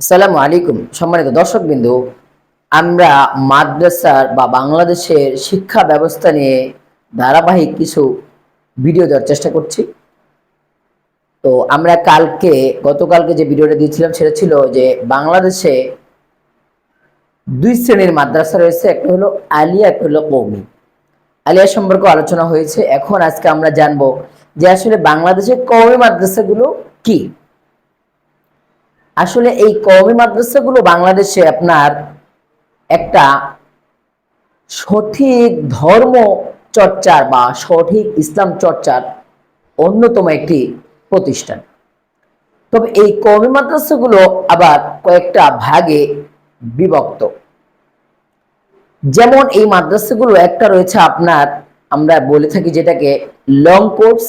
আসসালামু আলাইকুম। সম্মানিত দর্শকবৃন্দু, আমরা মাদ্রাসার বা বাংলাদেশের শিক্ষা ব্যবস্থা নিয়ে ধারাবাহিক কিছু ভিডিও দেওয়ার চেষ্টা করছি। তো আমরা কালকে, গতকালকে যে ভিডিওটা দিয়েছিলাম সেটা ছিল যে বাংলাদেশে দুই শ্রেণির মাদ্রাসা রয়েছে, একটা হলো আলিয়া, একটা হলো কৌমি। আলিয়া সম্পর্কে আলোচনা হয়েছে। এখন আজকে আমরা জানব যে আসলে বাংলাদেশের কৌমি মাদ্রাসাগুলো কি? আসলে এই কওমি মাদ্রাসাগুলো বাংলাদেশে আপনার একটা সঠিক ধর্ম চর্চার বা সঠিক ইসলাম চর্চার অন্যতম একটি প্রতিষ্ঠান। তবে এই কওমি মাদ্রাসাগুলো আবার কয়েকটা ভাগে বিভক্ত। যেমন এই মাদ্রাসাগুলো একটা রয়েছে আপনার, আমরা বলে থাকি যেটাকে লং কোর্স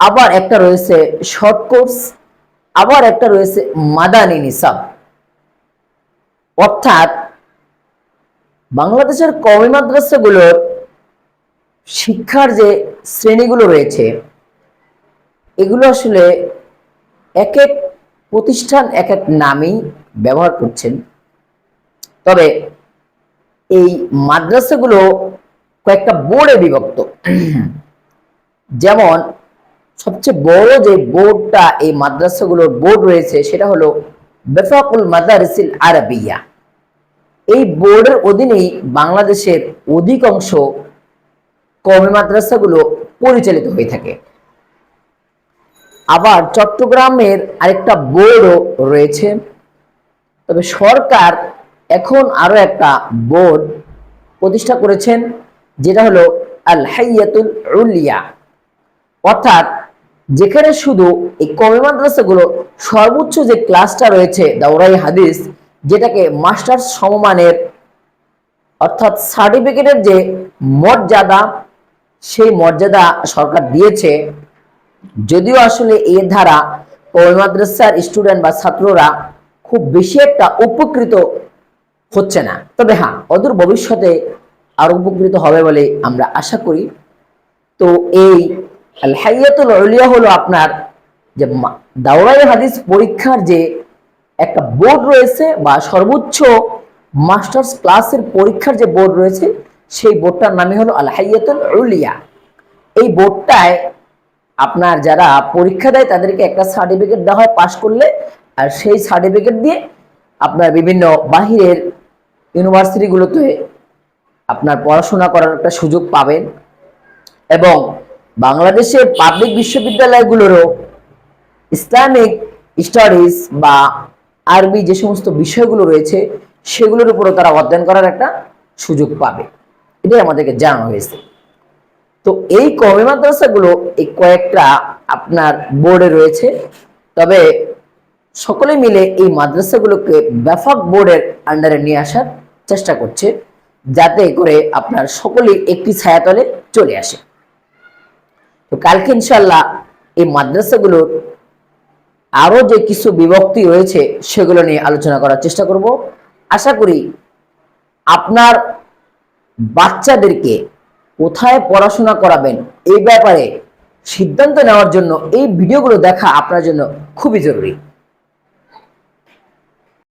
আবার একটা রয়েছে শর্ট কোর্স আবার একটা রয়েছে মাদানী নিসাব। অর্থাৎ বাংলাদেশের কমি মাদ্রাসাগুলোর শিক্ষার যে শ্রেণীগুলো রয়েছে, এগুলো আসলে এক এক প্রতিষ্ঠান, এক এক নামেই ব্যবহার করছেন। তবে এই মাদ্রাসাগুলো কয়েকটা বোর্ডে বিভক্ত। যেমন সবচেয়ে বড় যে বোর্ডটা, এই মাদ্রাসাগুলোর বোর্ড রয়েছে, সেটা হলো বেফাকুল মাদারিসিল আরবিয়া। এই বোর্ডের অধীনেই বাংলাদেশের অধিকাংশ কমে মাদ্রাসাগুলো পরিচালিত হয়ে থাকে। আবার চট্টগ্রামের আরেকটা বোর্ডও রয়েছে। তবে সরকার এখন আরও একটা বোর্ড প্রতিষ্ঠা করেছেন, যেটা হলো আল হাইয়াতুল উলিয়া। অর্থাৎ যেখানে শুধু এই কমে মাদ্রাসাগুলো সর্বোচ্চ যে ক্লাসটা রয়েছে দাওরাই হাদিস যেটাকে মাস্টার্স সমমানের অর্থাৎ সার্টিফিকেটের যে মর্যাদা, সেই মর্যাদা সরকার দিয়েছে। যদিও আসলে এর ধারা কমে মাদ্রাসার স্টুডেন্ট বা ছাত্ররা খুব বেশি একটা উপকৃত হচ্ছে না। তবে হ্যাঁ অদূর ভবিষ্যতে আরও উপকৃত হবে বলে আমরা আশা করি। তো এই আল উলিয়া হলো আপনার যে দাওরাই হাদিস পরীক্ষার যে একটা বোর্ড রয়েছে বা সর্বোচ্চ মাস্টার্স ক্লাসের পরীক্ষার যে বোর্ড রয়েছে, সেই বোর্ডটার নামই হলো আল উলিয়া। এই বোর্ডটায় আপনার যারা পরীক্ষা দেয়, তাদেরকে একটা সার্টিফিকেট দেওয়া হয় পাশ করলে, আর সেই সার্টিফিকেট দিয়ে আপনার বিভিন্ন বাহিরের ইউনিভার্সিটিগুলোতে আপনার পড়াশোনা করার একটা সুযোগ পাবেন। এবং বাংলাদেশের পাবলিক বিশ্ববিদ্যালয়গুলোরও ইসলামিক স্টাডিজ বা আরবি যে সমস্ত বিষয়গুলো রয়েছে, সেগুলোর উপরও তারা অধ্যয়ন করার একটা সুযোগ পাবে। এটাই আমাদেরকে জানানো হয়েছে। তো এই কমে মাদ্রাসাগুলো এই কয়েকটা আপনার বোর্ডে রয়েছে। তবে সকলে মিলে এই মাদ্রাসাগুলোকে ব্যাপক বোর্ডের আন্ডারে নিয়ে আসার চেষ্টা করছে, যাতে করে আপনার সকলেই একটি ছায়াতলে চলে আসে। তো কালকে ইনশাল্লাহ এই মাদ্রাসাগুলোর আরও যে কিছু বিভক্তি রয়েছে, সেগুলো নিয়ে আলোচনা করার চেষ্টা করব। আশা করি আপনার বাচ্চাদেরকে কোথায় পড়াশোনা করাবেন এই ব্যাপারে সিদ্ধান্ত নেওয়ার জন্য এই ভিডিওগুলো দেখা আপনার জন্য খুবই জরুরি।